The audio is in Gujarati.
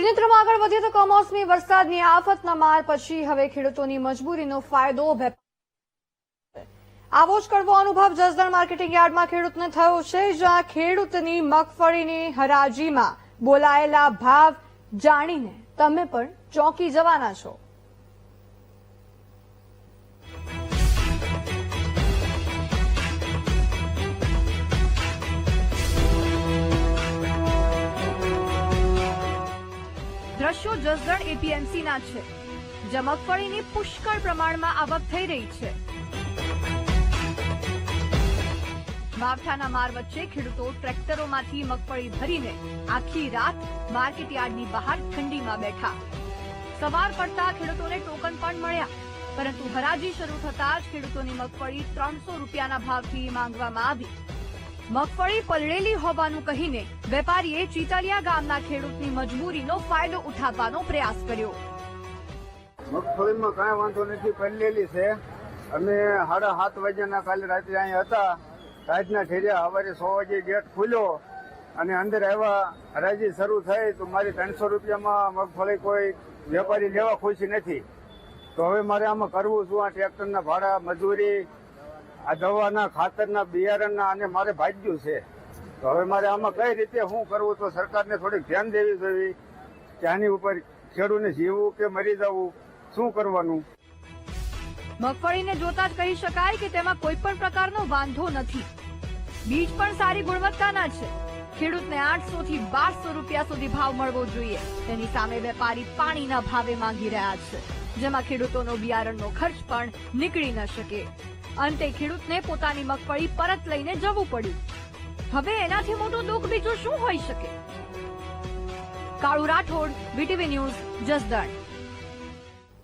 ત્રિનેત્રમાં આગળ વધીએ તો કમોસમી વરસાદની આફતના માર પછી હવે ખેડૂતોની મજબૂરીનો ફાયદો આવો જ કડવો અનુભવ જસદણ માર્કેટિંગ યાર્ડમાં ખેડૂતને થયો છે, જ્યાં ખેડૂતની મગફળીની હરાજીમાં બોલાયેલા ભાવ જાણીને તમે પણ ચોંકી જવાના છો. દ્રશ્યો જસદણ એપીએમસીના છે. મગફળીની પુષ્કળ પ્રમાણમાં આવક થઈ રહી છે. માવઠાના માર વચ્ચે ખેડૂતો ટ્રેક્ટરોમાંથી મગફળી ભરીને આખી રાત માર્કેટ યાર્ડની બહાર ઠંડીમાં બેઠા. સવાર પડતા ખેડૂતોને ટોકન પણ મળ્યા. પરંતુ હરાજી શરૂ થતા જ ખેડૂતોની મગફળી ત્રણસો રૂપિયાના ભાવથી માંગવામાં આવી. મગફળી પલળેલી હોવાનું કહીને વેપારીએ ચીતલિયા ગામના ખેડૂતની મજબૂરીનો ફાયદો ઉઠાવવાનો પ્રયાસ કર્યો. મગફળીમાં કાંઈ વાંધો નથી, પલળેલી છે. અમે સાડા સાત વાગ્યાના કાલે રાત્રે અહીંયા હતા. રાતના ઠેર્યા સવારે સો વાગે ગેટ ખુલ્યો અને અંદર આવ્યા. હરાજી શરૂ થઈ તો મારી ત્રણસો રૂપિયામાં મગફળી કોઈ વેપારી લેવા ખુશી નથી. તો હવે મારે આમાં કરવું શું? આ ટ્રેક્ટરના ભાડા, મજૂરી આ દવાના ખાતરના, બિયારણના અને મારે ભાગ્યું છે. તો હવે મારે આમાં કઈ રીતે શું કરવું તો સરકારને થોડીક ધ્યાન દેવી જોઈએ આની ઉપર ખેડૂને જીવવું કે મરી જવું, શું કરવાનું? મગફળીને જોતા જ કહી શકાય કે તેમાં કોઈ પણ પ્રકારનો વાંધો નથી. બીજ પણ સારી ગુણવત્તાના છે. ખેડૂતને આઠસો થી બારસો રૂપિયા સુધી ભાવ મળવો જોઈએ. તેની સામે વેપારી પાણીના ભાવે માંગી રહ્યા છે. જેમાં ખેડૂતોનો બિયારણનો ખર્ચ પણ નીકળી ન શકે. અંતે ખેડૂતને પોતાની મગફળી પરત લઈને જવું પડ્યું. હવે એનાથી મોટું દુઃખ બીજું શું હોઈ શકે? Kalu Rathod, VTV news, Jasdan.